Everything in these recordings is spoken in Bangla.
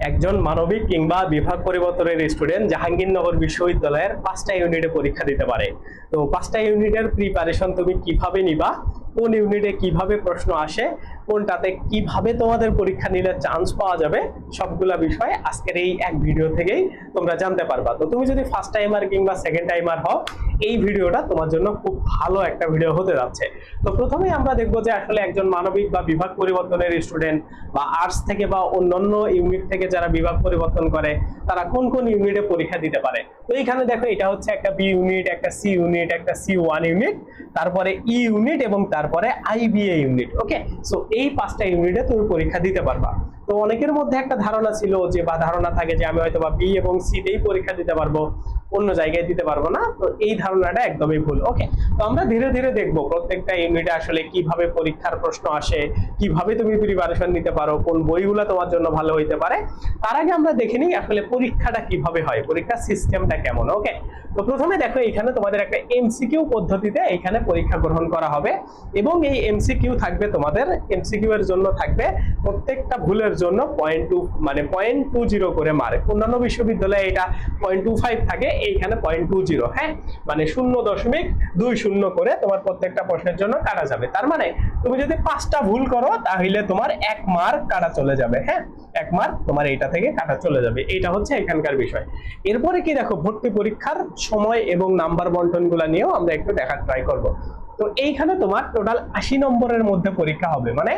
একজন মানবিক কিংবা বিভাগ পরিবর্তনের স্টুডেন্ট জাহাঙ্গীরনগর বিশ্ববিদ্যালয়ের পাঁচটা ইউনিটে পরীক্ষা দিতে পারে। তো পাঁচটা ইউনিটের প্রিপারেশন তুমি কীভাবে নিবা? কোন ইউনিটে কীভাবে প্রশ্ন আসে? কোনটাতে কীভাবে তোমাদের পরীক্ষা নিলে চান্স পাওয়া যাবে, সবগুলা বিষয় আজকের এই এক ভিডিও থেকেই তোমরা জানতে পারবা। তো তুমি যদি ফার্স্ট টাইমার কিংবা সেকেন্ড টাইমার হও, এই ভিডিওটা তোমার জন্য খুব ভালো একটা ভিডিও হতে যাচ্ছে। তো প্রথমেই আমরা দেখব যে আসলে একজন মানবিক বা বিভাগ পরিবর্তনের স্টুডেন্ট বা আর্টস থেকে বা অন্যান্য ইউনিট থেকে যারা বিভাগ পরিবর্তন করে, তারা কোন কোন ইউনিটে পরীক্ষা দিতে পারে? তো এইখানে দেখো, এটা হচ্ছে একটা বি ইউনিট একটা সি ইউনিট একটা সি ওয়ান ইউনিট তারপরে ই ইউনিট এবং তারপরে আইবিএ ইউনিট ওকে সো এই পাঁচটা ইউনিটে তুমি পরীক্ষা দিতে পারবা। তো অনেকের মধ্যে একটা ধারণা ছিল যে, বা ধারণা থাকে যে, আমি হয়তো বা বি এবং সি তেই পরীক্ষা দিতে পারব, অন্য জায়গায় দিতে পারব না। তো এই ধারণাটা একদমই ভুল। ওকে তো আমরা ধীরে ধীরে দেখব প্রত্যেকটা ইউনিটে আসলে কীভাবে পরীক্ষার প্রশ্ন আসে, কীভাবে তুমি প্রিপারেশন নিতে পারো, কোন বইগুলো তোমার জন্য ভালো হইতে পারে। তার আগে আমরা দেখে নিই আসলে পরীক্ষাটা কীভাবে হয়, পরীক্ষার সিস্টেমটা কেমন। ওকে তো প্রথমে দেখো এখানে তোমাদের একটা এমসিকিউ পদ্ধতিতে এখানে পরীক্ষা গ্রহণ করা হবে। এবং এই এমসিকিউ থাকবে তোমাদের এমসিকিউ এর জন্য থাকবে প্রত্যেকটা ভুলের জন্য পয়েন্ট টু মানে পয়েন্ট টু জিরো করে মার্ক অন্যান্য বিশ্ববিদ্যালয়ে এটা পয়েন্ট টু ফাইভ থাকে, এইখানে পয়েন্ট টু জিরো হ্যাঁ? মানে শূন্য দশমিক দুই শূন্য করে তোমার প্রত্যেকটা প্রশ্নের জন্য কাটা যাবে। তার মানে তুমি যদি পাঁচটা ভুল করো, তাহলে তোমার এক মার্ক কাটা চলে যাবে হ্যাঁ? এক মার্ক তোমার এইটা থেকে কাটা চলে যাবে। এইটা হচ্ছে এখানকার বিষয়। এরপরে কি দেখো, ভর্তি পরীক্ষার সময় এবং নাম্বার বন্টনগুলা নিয়েও আমরা একটু দেখার ট্রাই করব। তো এইখানে তোমার টোটাল আশি নম্বরের মধ্যে পরীক্ষা হবে। মানে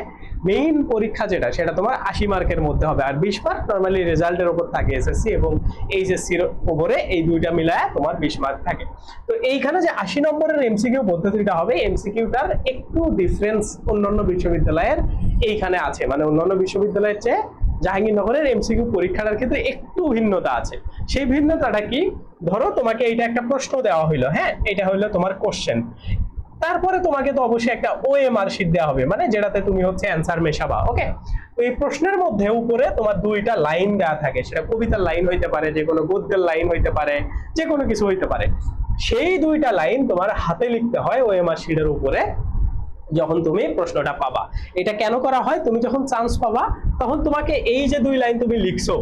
মেইন পরীক্ষা যেটা, সেটা তোমার আশি মার্কের মধ্যে হবে। আর বিশ মার্ক নর্মালি রেজাল্টের উপর থাকে এসএসসি এবং এইচএসসির উপরে এই দুইটা মিলায় তোমার বিশ মার্ক থাকে। তো এইখানে যে আশি নম্বরের এমসিকিউ পদ্ধতিটা হবে এমসিকিউটার একটু ডিফারেন্স অন্যান্য বিশ্ববিদ্যালয়ের এইখানে আছে। মানে অন্যান্য বিশ্ববিদ্যালয়ের চেয়ে জাহাঙ্গীরনগরের এমসিকিউ পরীক্ষাটার ক্ষেত্রে একটু ভিন্নতা আছে। সেই ভিন্নতাটা কি? ধরো তোমাকে এইটা একটা প্রশ্ন দেওয়া হইল হ্যাঁ? এটা হইল তোমার কোশ্চেন তারপরে তোমাকে তো অবশ্যই একটা ওএমআর শিট দেওয়া হবে মানে যেটাতে তুমি হচ্ছে অ্যান্সার মেশাবা ওকে তো এই প্রশ্নের মধ্যে উপরে তোমার দুইটা লাইন দেওয়া থাকে, সেটা কবিতার লাইন হইতে পারে, যে কোনো গদ্যের লাইন হইতে পারে, যে কোনো কিছু হইতে পারে। সেই দুইটা লাইন তোমার হাতে লিখতে হয় ও ওএমআর শিটের উপরে, যখন তুমি প্রশ্নটা পাবা। এটা কেন করা হয়? তুমি যখন চান্স পাবা, তখন তোমাকে এই যে দুই লাইন তুমি লিখছো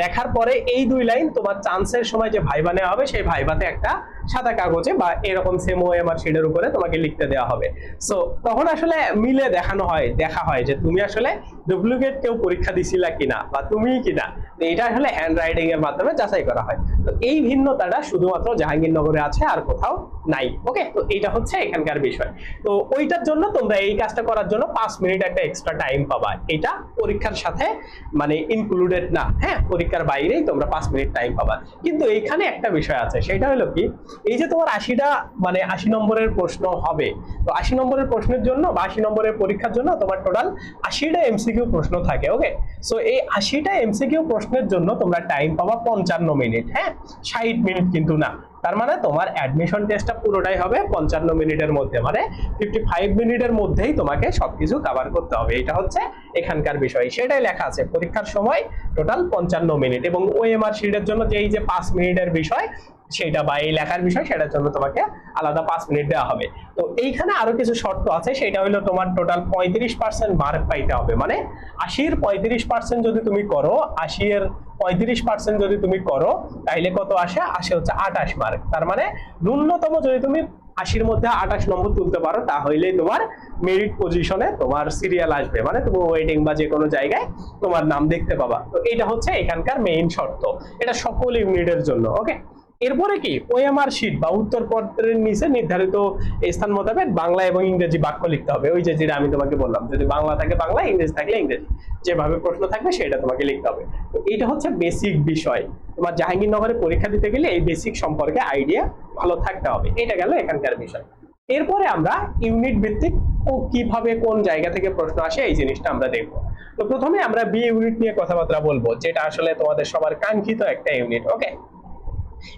লেখার পরে এই দুই লাইন তোমার চান্সের সময় যে ভাইবা নেওয়া হবে, সেই ভাইবাতে একটা সাদা কাগজে বা এরকম সেম ওএমআর শিটের উপরে তোমাকে লিখতে দেওয়া হবে। সো তখন আসলে মিলে দেখানো হয়, দেখা হয় যে তুমি আসলে ডুপ্লিকেট কেউ পরীক্ষা দিছিলা কিনা বা তুমি কিনা। এটা আসলে হ্যান্ড রাইটিং এর মাধ্যমে যাচাই করা হয়। তো এই ভিন্নতাটা শুধুমাত্র জাহাঙ্গীরনগরে আছে, আর কোথাও নাই। ওকে তো এটা হচ্ছে এখানকার বিষয়। তো ওইটার জন্য তোমরা এই কাজটা করার জন্য পাঁচ মিনিট একটা এক্সট্রা টাইম পাবা। এটা পরীক্ষার সাথে মানে ইনক্লুডেড না। হ্যাঁ পরীক্ষার বাইরেই তোমরা পাঁচ মিনিট টাইম পাবা। কিন্তু এইখানে একটা বিষয় আছে, সেটা হলো কি, এই যে তোমার আশিটা মানে আশি নম্বরের প্রশ্ন হবে, তো আশি নম্বরের প্রশ্নের জন্য বা আশি নম্বরের পরীক্ষার জন্য তোমার টোটাল আশিটা এমসিকিউ প্রশ্ন থাকে ওকে সো এই আশিটা এমসিকিউ প্রশ্নের জন্য তোমরা টাইম পাবা পঞ্চান্ন মিনিট হ্যাঁ? ষাট মিনিট কিন্তু না। তার মানে তোমার অ্যাডমিশন টেস্টটা পুরোটাই হবে পঞ্চান্ন মিনিটের মধ্যে মানে ফিফটি ফাইভ মিনিটের মধ্যেই তোমাকে সবকিছু কভার করতে হবে। এটা হচ্ছে এখানকার বিষয়। সেটাই লেখা আছে, পরীক্ষার সময় টোটাল পঞ্চান্ন মিনিট এবং ওএমআর শিটের জন্য যে এই যে পাঁচ মিনিটের বিষয় সেটা বা এই লেখার বিষয় সেটার জন্য তোমাকে আলাদা পাঁচ মিনিট দেওয়া হবে। তো এইখানে আরও কিছু শর্ত আছে, সেটা হলো তোমার টোটাল পঁয়ত্রিশ পার্সেন্ট মার্ক পাইতে হবে। মানে আশির পঁয়ত্রিশ পার্সেন্ট যদি তুমি করো আশি এর পঁয়ত্রিশ পার্সেন্ট যদি তুমি করো, তাইলে কত আসে? আসে হচ্ছে আঠাশ মার্ক তার মানে ন্যূনতম যদি তুমি আশির মধ্যে আঠাশ নম্বর তুলতে পারো, তাহলেই তোমার মেরিট পজিশনে তোমার সিরিয়াল আসবে। মানে তুমি ওয়েটিং বা যে কোনো জায়গায় তোমার নাম দেখতে পাবা। তো এটা হচ্ছে এখানকার মেইন শর্ত। এটা সকল ইউনিটের জন্য ওকে এরপরে কি? ওএমআর শিট বা উত্তরপত্রের নিচে নির্ধারিত স্থান মোতাবেক বাংলা এবং ইংরেজি বাক্য লিখতে হবে। ওই যে যেটা আমি তোমাকে বললাম, যদি বাংলা থাকে বাংলা, ইংরেজি থাকলে ইংরেজি। যেভাবে প্রশ্ন থাকবে সেটা তোমাকে লিখতে হবে। তো এটা হচ্ছে বেসিক বিষয়। তোমার জাহাঙ্গীরনগরে পরীক্ষা দিতে গেলে এই বেসিক সম্পর্কে আইডিয়া ভালো থাকতে হবে। এটা গেল এখানকার বিষয়। এরপরে আমরা ইউনিট ভিত্তিক ও কীভাবে কোন জায়গা থেকে প্রশ্ন আসে এই জিনিসটা আমরা দেখব। তো প্রথমে আমরা বি ইউনিট নিয়ে কথাবার্তা বলব, যেটা আসলে তোমাদের সবার কাঙ্ক্ষিত একটা ইউনিট ওকে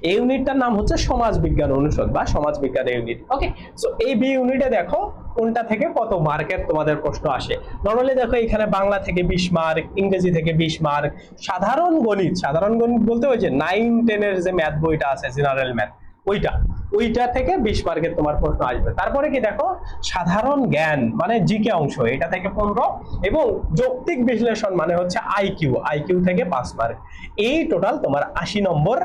এই ইউনিটটার নাম হচ্ছে সমাজ বিজ্ঞান অনুষদ বা সমাজ বিজ্ঞান ইউনিট ওকে সো এই বি ইউনিটে দেখো কোনটা থেকে কত মার্কের তোমাদের প্রশ্ন আসে। নর্মালি দেখো এখানে বাংলা থেকে বিশ মার্ক ইংরেজি থেকে বিশ মার্ক সাধারণ গণিত সাধারণ গণিত বলতে ওই যে নাইন টেনের যে ম্যাথ বইটা আছে জেনারেল ম্যাথ ওইটা ওইটা থেকে বিশ মার্কের তোমার প্রশ্ন আসবে। তারপরে কি দেখো? সাধারণ জ্ঞান মানে জিকে অংশ, এটা থেকে পনেরো, এবং যৌক্তিক বিশ্লেষণ মানে হচ্ছে আইকিউ আইকিউ থেকে পাঁচ মার্ক এই টোটাল তোমার আশি নম্বর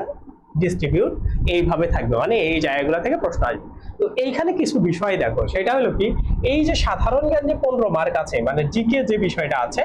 ডিস্ট্রিবিউট এইভাবে থাকবে মানে এই জায়গাগুলো থেকে প্রশ্ন আসবে। তো এইখানে কিছু বিষয় দেখো, সেটা হলো কি, এই যে সাধারণ জ্ঞান যে পনেরো মার্ক আছে মানে জিকে যে বিষয়টা আছে,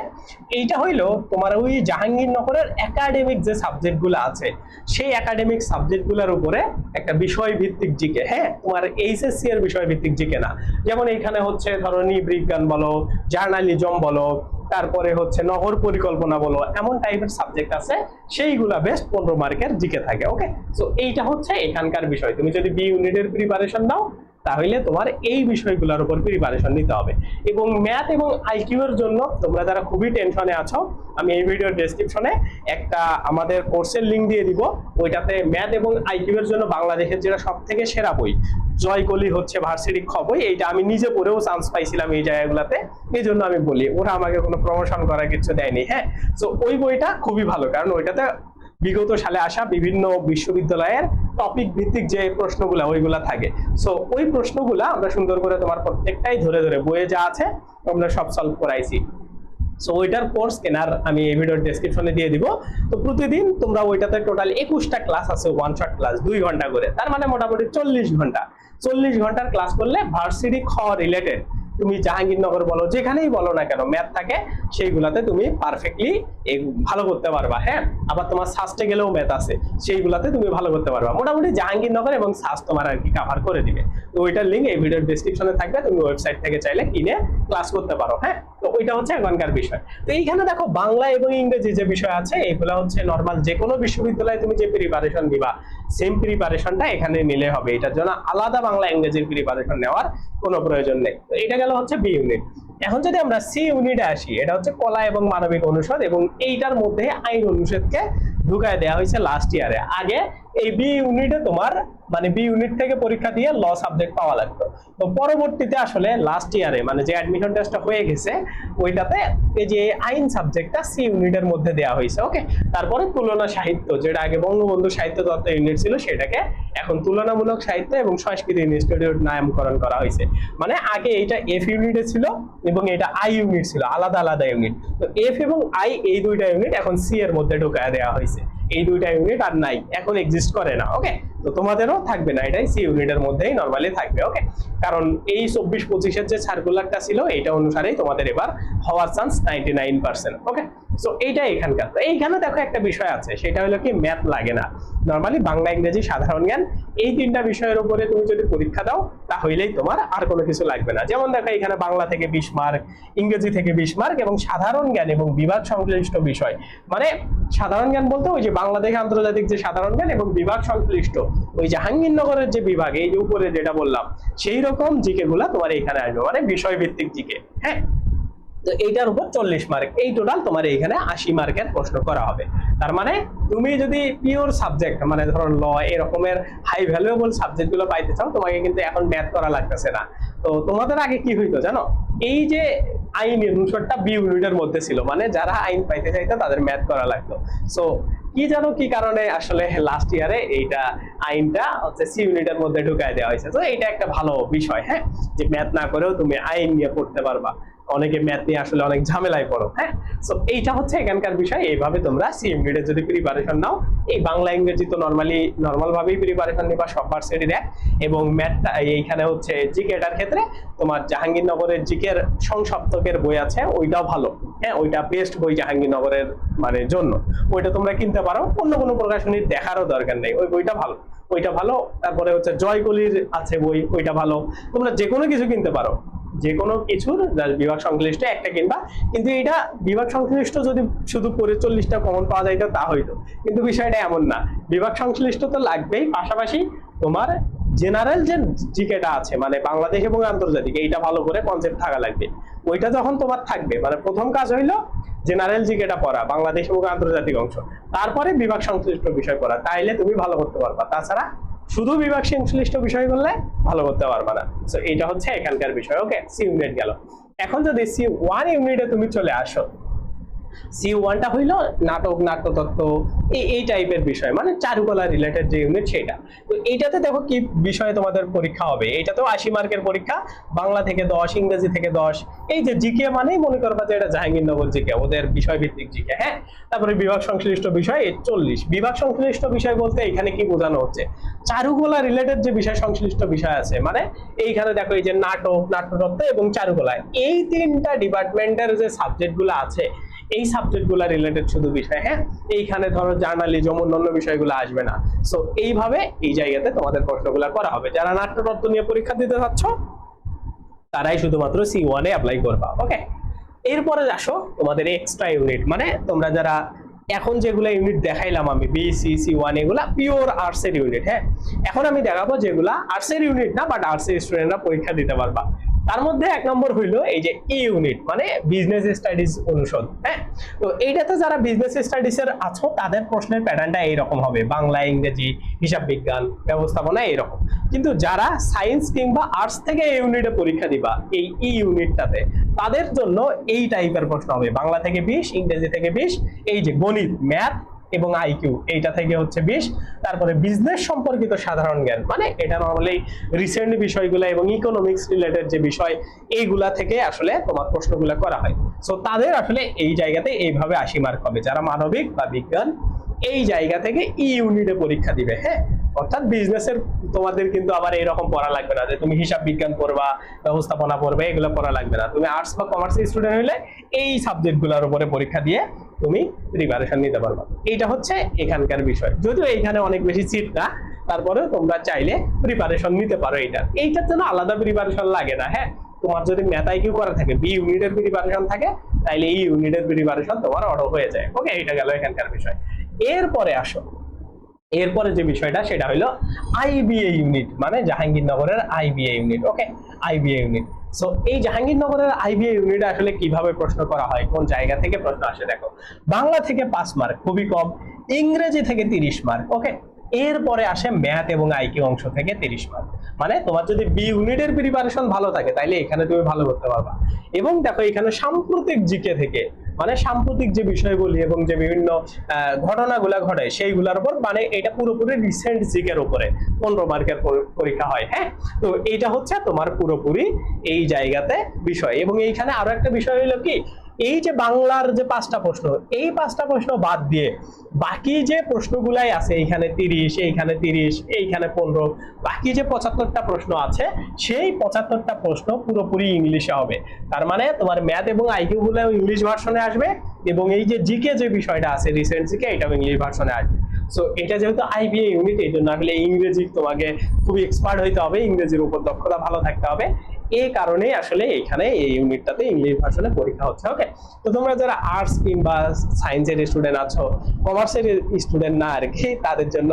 এইটা হইল তোমার ওই জাহাঙ্গীরনগরের একাডেমিক যে সাবজেক্টগুলো আছে, সেই একাডেমিক সাবজেক্টগুলোর উপরে একটা বিষয় ভিত্তিক জিকে হ্যাঁ? তোমার এইচএসসি এর বিষয় ভিত্তিক জিকে না। যেমন এইখানে হচ্ছে, ধরো নৃবিজ্ঞান বলো, জার্নালিজম বলো তারপরে হচ্ছে নগর পরিকল্পনা বলো, এমন টাইপের সাবজেক্ট আছে, সেইগুলা বেস্ট পনেরো মার্কের দিকে থাকে ওকে তো এইটা হচ্ছে এখানকার বিষয়। তুমি যদি বি ইউনিটের প্রিপারেশন দাও তাহলে তোমার এই বিষয়গুলোর উপর প্রিপারেশন নিতে হবে। এবং ম্যাথ এবং আইকিউ এর জন্য তোমরা যারা খুবই টেনশনে আছো, আমি এই ভিডিওর ডেসক্রিপশনে একটা আমাদের কোর্সের লিংক দিয়ে দিব। ওইটাতে ম্যাথ এবং আইকিউ এর জন্য বাংলাদেশের যেটা সব থেকে সেরা বই, জয়কলি হচ্ছে ভার্সিটি খ বই এইটা আমি নিজে পড়েও চান্স পাইছিলাম এই জায়গাগুলোতে। এই জন্য আমি বলি, ওরা আমাকে কোনো প্রমোশন করার কিছু দেয়নি হ্যাঁ? তো ওই বইটা খুবই ভালো, কারণ ওইটাতে বিগত সালে আসা বিভিন্ন বিশ্ববিদ্যালয়ের টপিক ভিত্তিক যে প্রশ্নগুলা, ওইগুলা থাকে। সো ওই প্রশ্নগুলা আমরা সুন্দর করে তোমার প্রত্যেকটাই ধরে ধরে বইয়ে যা আছে আমরা সব সলভ করাইছি। সো ওইটার কোর্স কেনার আমি এই ভিডিওর ডেসক্রিপশনে দিয়ে দিব। তো প্রতিদিন তোমরা ওইটাতে টোটাল একুশটা ক্লাস আছে ওয়ান শট ক্লাস দুই ঘণ্টা করে। তার মানে মোটামুটি চল্লিশ ঘণ্টা। চল্লিশ ঘণ্টার ক্লাস করলে ভার্সিটি খ রিলেটেড তুমি জাহাঙ্গীরনগর বলো, যেখানেই বলো না কেন ম্যাথ থাকে, সেইগুলাতে তুমি পারফেক্টলি ভালো করতে পারবা হ্যাঁ? আবার তোমার সাস্টে গেলেও ম্যাথ আছে, সেইগুলাতে তুমি ভালো করতে পারবা। মোটামুটি জাহাঙ্গীরনগর এবং সাস তোমার আর কি কাভার করে দিবে। তো ওইটার লিঙ্ক এই ভিডিওর ডিসক্রিপশনে থাকবে, তুমি ওয়েবসাইট থেকে চাইলে কিনে ক্লাস করতে পারো হ্যাঁ? তো ওইটা হচ্ছে এখনকার বিষয়। তো এইখানে দেখো, বাংলা এবং ইংরেজি যে বিষয় আছে, এগুলো হচ্ছে নর্মাল যে কোনো বিশ্ববিদ্যালয়ে তুমি যে প্রিপারেশন দিবা সেম প্রিপারেশনটা এখানে নিলে হবে। এটার জন্য আলাদা বাংলা ইংরেজির প্রিপারেশন নেওয়ার কোনো প্রয়োজন নেই। তো এটা গেল হচ্ছে বি ইউনিট এখন যদি আমরা সি ইউনিটে আসি, এটা হচ্ছে কলা এবং মানবিক অনুষদ এবং এইটার মধ্যে আইন অনুষদকে ঢুকায় দেওয়া হয়েছে লাস্ট ইয়ারে আগে এই বি ইউনিটে তোমার মানে বি ইউনিট থেকে পরীক্ষা দিয়ে ল সাবজেক্ট পাওয়া লাগতো। তো পরবর্তীতে আসলে লাস্ট ইয়ারে মানে যে অ্যাডমিশন টেস্টটা হয়ে গেছে, ওইটাতে এই যে আইন সাবজেক্টটা সি ইউনিটের মধ্যে দেওয়া হয়েছে ওকে তারপরে তুলনা সাহিত্য, যেটা আগে বঙ্গবন্ধু সাহিত্য তত্ত্ব ইউনিট ছিল, সেটাকে এখন তুলনামূলক সাহিত্য এবং সংস্কৃতি ইনস্টিটিউট নামকরণ করা হয়েছে মানে আগে এটা এফ ইউনিটে ছিল এবং এটা আই ইউনিট ছিল, আলাদা আলাদা ইউনিট তো এফ এবং আই এই দুইটা ইউনিট এখন সি এর মধ্যে ঢোকায় দেওয়া হয়েছে এই দুইটা ইউনিট আর নাই এখন এক্সিস্ট করে না ওকে তো তোমাদেরও থাকবে না, এটাই সি ইউনিটের মধ্যেই নর্মালি থাকবে ওকে কারণ এই চব্বিশ পঁচিশের যে সার্কুলারটা ছিল, এইটা অনুসারেই তোমাদের এবার হওয়ার chance ninety nine percent okay so এইটা এখানকার। তো এইখানে দেখো একটা বিষয় আছে, সেটা হলো কি ম্যাথ লাগে না। নর্মালি বাংলা, ইংরেজি সাধারণ জ্ঞান, এই তিনটা বিষয়ের উপরে তুমি যদি পরীক্ষা দাও, তাহলেই তোমার আর কোনো কিছু লাগবে না। যেমন দেখো, এখানে বাংলা থেকে বিশ মার্ক ইংরেজি থেকে বিশ মার্ক এবং সাধারণ জ্ঞান এবং বিভাগ সংশ্লিষ্ট বিষয়। মানে সাধারণ জ্ঞান বলতে ওই যে বাংলাদেশ আন্তর্জাতিক যে সাধারণ জ্ঞান এবং বিভাগ সংশ্লিষ্ট ওই জাহাঙ্গীরনগরের যে বিভাগ, এই যে উপরে যেটা বললাম, সেই রকম জিকে গুলা তোমার এখানে আসবে মানে বিষয় ভিত্তিক জিকে হ্যাঁ? তো এইটার উপর চল্লিশ মার্ক এই টোটাল তোমার এইখানে আশি মার্কের প্রশ্ন করা হবে। তার মানে তুমি যদি পিওর সাবজেক্ট মানে ধরো ল এরকমের হাই ভ্যালুয়েবল সাবজেক্টগুলো পাইতে চাও, তোমাকে কিন্তু এখন ম্যাথ করা লাগতেছে না। তো তোমাদের আগে কি হইতো জানো? এই যে আইন অনুসারটা বি ইউনিটের মধ্যে ছিল মানে যারা আইন পাইতে চাইতো তাদের ম্যাথ করা লাগতো। সো কি জানো কি কারণে আসলে লাস্ট ইয়ারে এইটা আইনটা হচ্ছে সি ইউনিটের মধ্যে ঢুকায় দেওয়া হয়েছে। তো এইটা একটা ভালো বিষয় হ্যাঁ? যে ম্যাথ না করেও তুমি আইন নিয়ে পড়তে পারবা। অনেকে ম্যাথ নিয়ে আসলে অনেক ঝামেলায় পড়ো হ্যাঁ? সো এইটা হচ্ছে এখানকার বিষয়। এইভাবে তোমরা সি ইউনিটে যদি প্রিপারেশন নাও, এই বাংলা ইংরেজি তো নর্মালি নর্মাল ভাবেই প্রিপারেশন নিবা সব ভার্সিটি দেয় এবং ম্যাথটা এইখানে হচ্ছে জিকেটার ক্ষেত্রে তোমার জাহাঙ্গীরনগরের জিকের সংসপ্তকের বই আছে, ওইটাও ভালো হ্যাঁ? ওইটা বেস্ট বই জাহাঙ্গীরনগরের মানে জন্য। ওইটা তোমরা কিনতে পারো। অন্য কোনো প্রকাশনী দেখারও দরকার নেই। ওই বইটা ভালো, ওইটা ভালো। তারপরে হচ্ছে জয়কলির আছে বই, ওইটা ভালো। তোমরা যে কোনো কিছু কিনতে পারো। যে কোনো কিছুর বিভাগ সংশ্লিষ্ট একটা কিনবা কিন্তু এটা বিভাগ সংশ্লিষ্ট যদি শুধু চল্লিশটা কমন পাওয়া যাইতো তা হইতো কিন্তু বিষয়টা এমন না। বিভাগ সংশ্লিষ্ট তো লাগবেই। পাশাপাশি তোমার জেনারেল যে জিকেটা আছে মানে বাংলাদেশ এবং আন্তর্জাতিক, এইটা ভালো করে কনসেপ্ট থাকা লাগবে। ওইটা যখন তোমার থাকবে মানে প্রথম কাজ হইল জেনারেল জিকেটা পড়া, বাংলাদেশ এবং আন্তর্জাতিক অংশ। তারপরে বিভাগ সংশ্লিষ্ট বিষয় পড়া, তাইলে তুমি ভালো করতে পারবা। তাছাড়া শুধু বিভাগ সংশ্লিষ্ট বিষয় করলে ভালো করতে পারবে না। তো এটা হচ্ছে এখানকার বিষয় ওকে সি ইউনিট গেল। এখন যদি সি ওয়ান ইউনিটে তুমি চলে আসো সি ওয়ানটা হইল নাটক, নাট্যতত্ত্ব এই টাইপের বিষয় মানে চারুকলা রিলেটেড যে ইউনিট সেটা। তো এইটাতে দেখো কি বিষয়ে তোমাদের পরীক্ষা হবে। এইটাতেও আশি মার্কের পরীক্ষা, বাংলা থেকে দশ, ইংরেজি থেকে দশ। এই যে জিকে মানেই মনে করবা যে এটা জাহাঙ্গীরনগর জিকে ওদের বিষয় ভিত্তিক জিকে হ্যাঁ? তারপরে বিভাগ সংশ্লিষ্ট বিষয় চল্লিশ। বিভাগ সংশ্লিষ্ট বিষয় বলতে এখানে কি বোঝানো হচ্ছে? চারুকলা রিলেটেড যে বিষয়, সংশ্লিষ্ট বিষয় আছে মানে এইখানে দেখো এই যে নাটক, নাট্যতত্ত্ব এবং চারুকলা, এই তিনটা ডিপার্টমেন্টের যে সাবজেক্টগুলো আছে, এই সাবজেক্টগুলা রিলেটেড শুধু বিষয় হ্যাঁ? এইখানে ধরো জার্নালিজম অন্যান্য বিষয়গুলো আসবে না। সো এইভাবে এই জায়গাতে তোমাদের প্রশ্নগুলো করা হবে। যারা নাট্যতত্ত্ব নিয়ে পরীক্ষা দিতে যাচ্ছ তারাই শুধুমাত্র সি ওয়ানে অ্যাপ্লাই করবা ওকে এরপরে আসো তোমাদের এক্সট্রা ইউনিট মানে তোমরা যারা এখন যেগুলো ইউনিট দেখাইলাম আমি বি সি সি ওয়ান এগুলা পিওর আর্টসের ইউনিট হ্যাঁ? এখন আমি দেখাবো যেগুলা আর্টস এর ইউনিট না বাট আর্টস এর স্টুডেন্টরা পরীক্ষা দিতে পারবা। তার মধ্যে এক নম্বর হইল এই যে ই ইউনিট মানে বিজনেস স্টাডিজ অনুষদ হ্যাঁ? তো এইটাতে যারা বিজনেস স্টাডিজ এর আছো, তাদের প্রশ্নের প্যাটার্নটা এইরকম হবে। বাংলা, ইংরেজি, হিসাব বিজ্ঞান, ব্যবস্থাপনা এইরকম। কিন্তু যারা সায়েন্স কিংবা আর্টস থেকে এই ইউনিটে পরীক্ষা দিবা, এই ই ইউনিটটাতে তাদের জন্য এই টাইপের প্রশ্ন হবে। বাংলা থেকে বিশ, ইংরেজি থেকে বিশ, এই যে গণিত ম্যাথ এবং আইকিউ এইটা থেকে হচ্ছে বিশ। তারপরে বিজনেস সম্পর্কিত সাধারণ জ্ঞান মানে এটা নর্মালি রিসেন্ট বিষয়গুলো এবং ইকোনমিক্স রিলেটেড যে বিষয়, এইগুলা থেকে আসলে তোমার প্রশ্নগুলো করা হয়। সো তাদের আসলে এই জায়গাতে এইভাবে আশি মার্ক হবে। যারা মানবিক বা বিজ্ঞান, এই জায়গা থেকে ই ইউনিটে পরীক্ষা দিবে হ্যাঁ? অর্থাৎ বিজনেসের তোমাদের কিন্তু আবার এরকম পড়া লাগবে না যে তুমি হিসাব বিজ্ঞান পড়বা, ব্যবস্থাপনা পড়বে, এগুলো পড়া লাগবে না। তুমি আর্টস বা কমার্স স্টুডেন্ট হলে এই সাবজেক্টগুলোর উপরে পরীক্ষা দিয়ে তুমি প্রিপারেশন নিতে পারবা। এইটা হচ্ছে এখানকার বিষয়। যদিও এইখানে অনেক বেশি সিট না, তারপরেও তোমরা চাইলে প্রিপারেশন নিতে পারো এইটার এইটার জন্য আলাদা প্রিপারেশন লাগে না হ্যাঁ? তোমার যদি ম্যাথাই কিউ করা থাকে বি ইউনিটের প্রিপারেশন থাকে, তাইলে এই ইউনিটের প্রিপারেশন তোমার অটো হয়ে যায়। ওকে এটা গেল এখানকার বিষয়। এরপরে আসো। এরপরে যে বিষয়টা, সেটা হলো আইবিএ ইউনিট মানে জাহাঙ্গীরনগরের IBA unit okay IBA unit so এই জাহাঙ্গীরনগরের আইবিএ ইউনিট আসলে কীভাবে প্রশ্ন করা হয়? কোন জায়গা থেকে প্রশ্ন আসে দেখো? বাংলা থেকে পাঁচ মার্ক খুবই কম। ইংরেজি থেকে তিরিশ মার্ক ওকে এরপরে আসে ম্যাথ এবং আইকিউ অংশ থেকে তিরিশ মার্ক মানে তোমার যদি বি ইউনিটের প্রিপারেশন ভালো থাকে, তাইলে এখানে তুমি ভালো করতে পারবা। এবং দেখো, এখানে সাম্প্রতিক জিকে থেকে মানে সাম্প্রতিক যে বিষয়গুলি এবং যে বিভিন্ন ঘটনাগুলা ঘটে সেইগুলোর উপর মানে এটা পুরোপুরি রিসেন্ট জিকের উপরে পনেরো মার্কের পর- পরীক্ষা হয় হ্যাঁ? তো এইটা হচ্ছে তোমার পুরোপুরি এই জায়গাতে বিষয়। এবং এইখানে আরও একটা বিষয় হলো কি? এই যে বাংলার যে পাঁচটা প্রশ্ন, এই পাঁচটা প্রশ্ন বাদ দিয়ে বাকি যে প্রশ্নগুলাই আছে, এইখানে তিরিশ এইখানে তিরিশ, এইখানে পনেরো, বাকি যে পঁচাত্তরটা প্রশ্ন আছে, সেই পঁচাত্তরটা প্রশ্ন পুরোপুরি ইংলিশে হবে। তার মানে তোমার ম্যাথ এবং আইকিউ গুলো ইংলিশ ভার্সনে আসবে এবং এই যে জিকে যে বিষয়টা আছে রিসেন্ট জিকে, এটাও ইংলিশ ভার্সনে আসবে। সো এটা যেহেতু আইবিএ ইউনিট এই জন্য আসলে ইংরেজি তোমাকে খুবই এক্সপার্ট হইতে হবে, ইংরেজির উপর দক্ষতা ভালো থাকতে হবে। এই কারণেই আসলে এখানে এই ইউনিটটাতে ইংলিশ ভার্সনে পরীক্ষা হচ্ছে ওকে তো তোমরা যারা আর্টস কিংবা সায়েন্সের স্টুডেন্ট আছো কমার্সের স্টুডেন্ট না আর কি, তাদের জন্য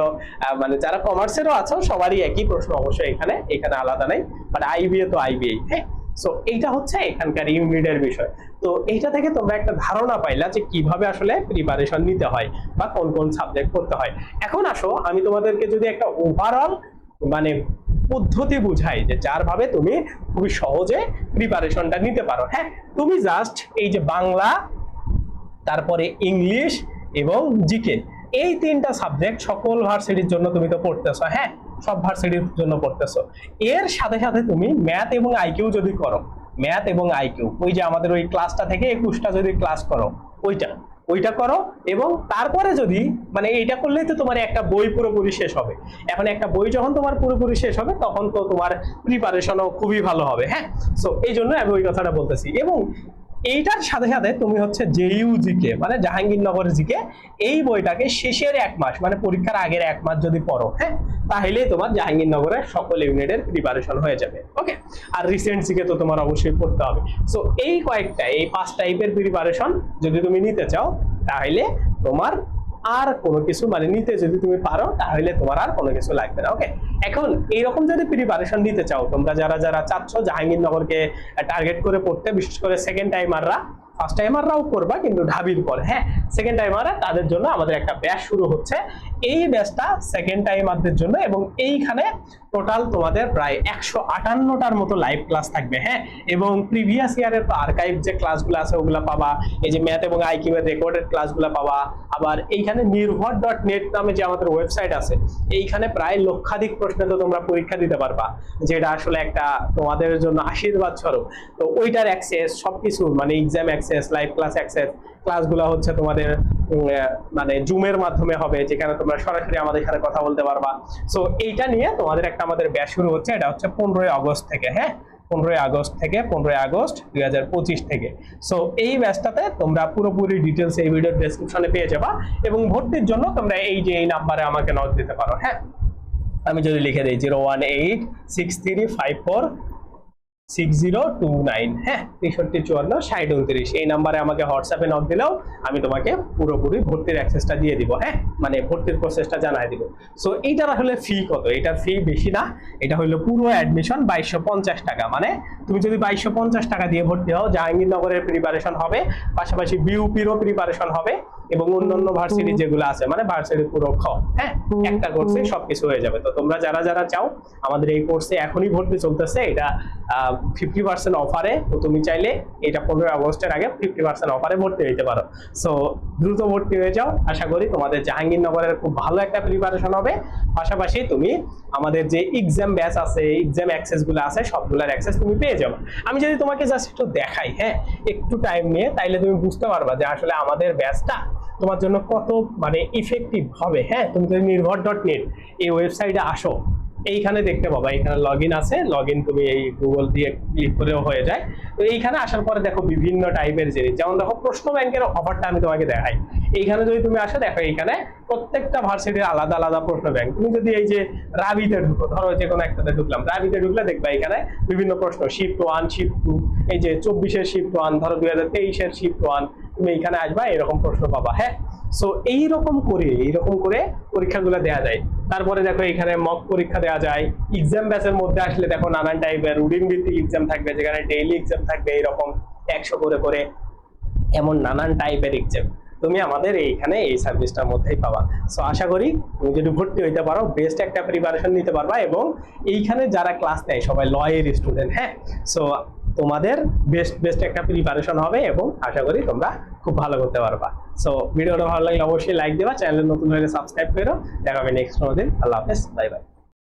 মানে যারা কমার্সেরও আছো, সবারই একই প্রশ্ন, অবশ্যই এখানে এখানে আলাদা নেই বাট আইবিএ তো আইবিএ হ্যাঁ সো এইটা হচ্ছে এখানকার ইউনিটের বিষয়। তো এইটা থেকে তোমরা একটা ধারণা পাইলা যে কীভাবে আসলে প্রিপারেশন নিতে হয় বা কোন কোন সাবজেক্ট করতে হয়। এখন আসো, আমি তোমাদেরকে যদি একটা ওভারঅল মানে পদ্ধতি বুঝাই যে যার ভাবে তুমি খুবই সহজে প্রিপারেশনটা নিতে পারো। হ্যাঁ তুমি জাস্ট এই যে বাংলা, তারপরে ইংলিশ এবং জিকে এই তিনটা সাবজেক্ট সকল ভার্সিটির জন্য তুমি তো পড়তেছো হ্যাঁ সব ভার্সিটির জন্য পড়তেছো। এর সাথে সাথে তুমি ম্যাথ এবং আইকিউ যদি করো ম্যাথ এবং আইকিউ ওই যে আমাদের ওই ক্লাসটা থেকে একুশটা যদি ক্লাস করো, ওইটা ওইটা করো এবং তারপরে যদি মানে এইটা করলেই তো তোমার একটা বই পুরোপুরি শেষ হবে। এখন একটা বই যখন তোমার পুরোপুরি শেষ হবে, তখন তো তোমার প্রিপারেশনও খুবই ভালো হবে হ্যাঁ? সো এই জন্য আমি ওই কথাটা বলতেছি। এবং এইটার সাথে সাথে তুমি হচ্ছে জেইউ জিকে মানে জাহাঙ্গীরনগর জিকে এই বইটাকে শেষের এক মাস মানে পরীক্ষার আগের এক মাস যদি পড়ো হ্যাঁ তাহলে তোমার জাহাঙ্গীরনগরের সকল ইউনিটের প্রিপারেশন হয়ে যাবে ওকে আর রিসেন্ট জিকে তো তোমার অবশ্যই পড়তে হবে। সো এই কয়েকটা, এই পাঁচ টাইপের প্রিপারেশন যদি তুমি নিতে চাও, তাহলে তোমার আর কোনো কিছু মানে নিতে যদি তুমি পারো, তাহলে তোমার আর কোনো কিছু লাগবে না ওকে এখন এইরকম যদি প্রিপারেশন নিতে চাও, তোমরা যারা যারা চাচ্ছ জাহাঙ্গীরনগরকে টার্গেট করে পড়তে, বিশেষ করে সেকেন্ড টাইমাররা ফার্স্ট টাইমাররাও করবা, কিন্তু ঢাবির পর হ্যাঁ? সেকেন্ড টাইমাররা তাদের জন্য আমাদের একটা ব্যাচ শুরু হচ্ছে। এই ব্যাচটা সেকেন্ড টাইম টাইমারদের জন্য এবং এইখানে টোটাল তোমাদের প্রায় একশো আটান্নটার মতো লাইভ ক্লাস থাকবে হ্যাঁ? এবং প্রিভিয়াস ইয়ারের আর্কাইভ যে ক্লাসগুলো আছে, ওগুলো পাবা। এই যে ম্যাথ এবং আইকিউ এর রেকর্ডেড ক্লাসগুলো পাবা। আবার এইখানে নির্ভর ডট নেট নামে যে আমাদের ওয়েবসাইট আছে, এইখানে প্রায় লক্ষাধিক প্রশ্নে তো তোমরা পরীক্ষা দিতে পারবা, যেটা আসলে একটা তোমাদের জন্য আশীর্বাদ স্বরূপ। তো ওইটার অ্যাক্সেস সবকিছু মানে exam access live class access ক্লাসগুলো হচ্ছে তোমাদের মানে জুমের মাধ্যমে হবে, যেখানে তোমরা সরাসরি আমাদের সাথে কথা বলতে পারবা। সো এইটা নিয়ে তোমাদের একটা আমাদের ব্যাচ শুরু হচ্ছে, এটা হচ্ছে পনেরোই আগস্ট থেকে হ্যাঁ? পনেরোই আগস্ট থেকে, পনেরোই আগস্ট দুই হাজার পঁচিশ থেকে। সো এই ব্যাচটাতে তোমরা পুরোপুরি ডিটেলস এই ভিডিওর ডেসক্রিপশনে পেয়ে যাবা এবং ভর্তির জন্য তোমরা এই যে এই নাম্বারে আমাকে নক দিতে পারো হ্যাঁ? আমি যদি লিখে দিই zero one eight six three five four six zero two nine হ্যাঁ তেষট্টি চুয়ান্ন এই নাম্বারে আমাকে হোয়াটসঅ্যাপে দিলেও আমি তোমাকে পুরোপুরি ভর্তির অ্যাক্সেসটা দিয়ে দিব হ্যাঁ? মানে ভর্তির প্রসেসটা সো এইটার আসলে ফি কত? ফি বেশি না। এটা পুরো অ্যাডমিশন বাইশশো পঞ্চাশ টাকা। মানে তুমি যদি বাইশশো পঞ্চাশ টাকা দিয়ে ভর্তি হও, জাহাঙ্গীরনগরের প্রিপারেশন হবে, পাশাপাশি বিউপিরও প্রিপারেশন হবে। এবং অন্যান্য ভার্সিটি যেগুলো আছে মানে ভার্সিটি পুরো খ হ্যাঁ একটা কোর্সে সবকিছু হয়ে যাবে। তো তোমরা যারা যারা চাও আমাদের এই কোর্সে এখনই ভর্তি চলতেছে। এটা ফিফটি পার্সেন্ট অফারে তো তুমি চাইলে এটা পনেরোই আগস্টের আগে ফিফটি পার্সেন্ট অফারে ভর্তি হইতে পারো। সো দ্রুত ভর্তি হয়ে যাও। আশা করি তোমাদের জাহাঙ্গীরনগরের খুব ভালো একটা প্রিপারেশন হবে। পাশাপাশি তুমি আমাদের যে এক্সাম ব্যাচ আছে এক্সাম অ্যাক্সেসগুলো আছে সবগুলোর অ্যাক্সেস তুমি পেয়ে যাবে। আমি যদি তোমাকে জাস্ট একটু দেখাই হ্যাঁ? একটু টাইম নিয়ে তাইলে তুমি বুঝতে পারবা যে আসলে আমাদের ব্যাচটা তোমার জন্য কত মানে ইফেক্টিভ হবে? হ্যাঁ তুমি যদি নির্ভর ডট নেট এই ওয়েবসাইটে আসো, এইখানে দেখতে পাবা এখানে লগ ইন আছে লগ ইন তুমি এই গুগল দিয়ে ক্লিক করেও হয়ে যায়। তো এইখানে আসার পরে দেখো বিভিন্ন টাইপের জিনিস, যেমন দেখো প্রশ্ন ব্যাংকের অফারটা আমি তোমাকে দেখাই। এইখানে যদি তুমি আসো, দেখো এইখানে প্রত্যেকটা ভার্সিটির আলাদা আলাদা প্রশ্ন ব্যাংক। তুমি যদি এই যে রাবিতে ঢুকো, ধরো যে কোনো একটাতে ঢুকলাম রাবিতে ঢুকলে দেখবা এখানে বিভিন্ন প্রশ্ন শিফট ওয়ান শিফট টু এই যে চব্বিশের শিফট ওয়ান ধরো দুই হাজার তেইশের শিফট ওয়ান তুমি এইখানে আসবা, এরকম প্রশ্ন পাবা হ্যাঁ? সো এইরকম করে এইরকম করে পরীক্ষাগুলো দেওয়া যায়। তারপরে দেখো এখানে মক পরীক্ষা দেওয়া যায়। এক্সাম ব্যাচের মধ্যে আসলে দেখো নানান টাইপের রুটিন ভিত্তিক এক্সাম থাকবে, যেখানে ডেইলি এক্সাম থাকবে এরকম একশো করে করে, এমন নানান টাইপের এক্সাম তুমি আমাদের এইখানে এই সার্ভিসটার মধ্যেই পাবা। সো আশা করি তুমি যদি ভর্তি হইতে পারো বেস্ট একটা প্রিপারেশন নিতে পারবা এবং এইখানে যারা ক্লাস নেয়, সবাই লয়ের স্টুডেন্ট হ্যাঁ? সো তোমাদের বেস্ট বেস্ট একটা প্রিপারেশন হবে এবং আশা করি তোমরা খুব ভালো করতে পারবা। সো ভিডিওটা ভালো লাগলে অবশ্যই লাইক দেবা চ্যানেল নতুন হলে সাবস্ক্রাইব করো দেখা হবে নেক্সট কোনো দিন। আল্লাহ হাফেজ বাই বাই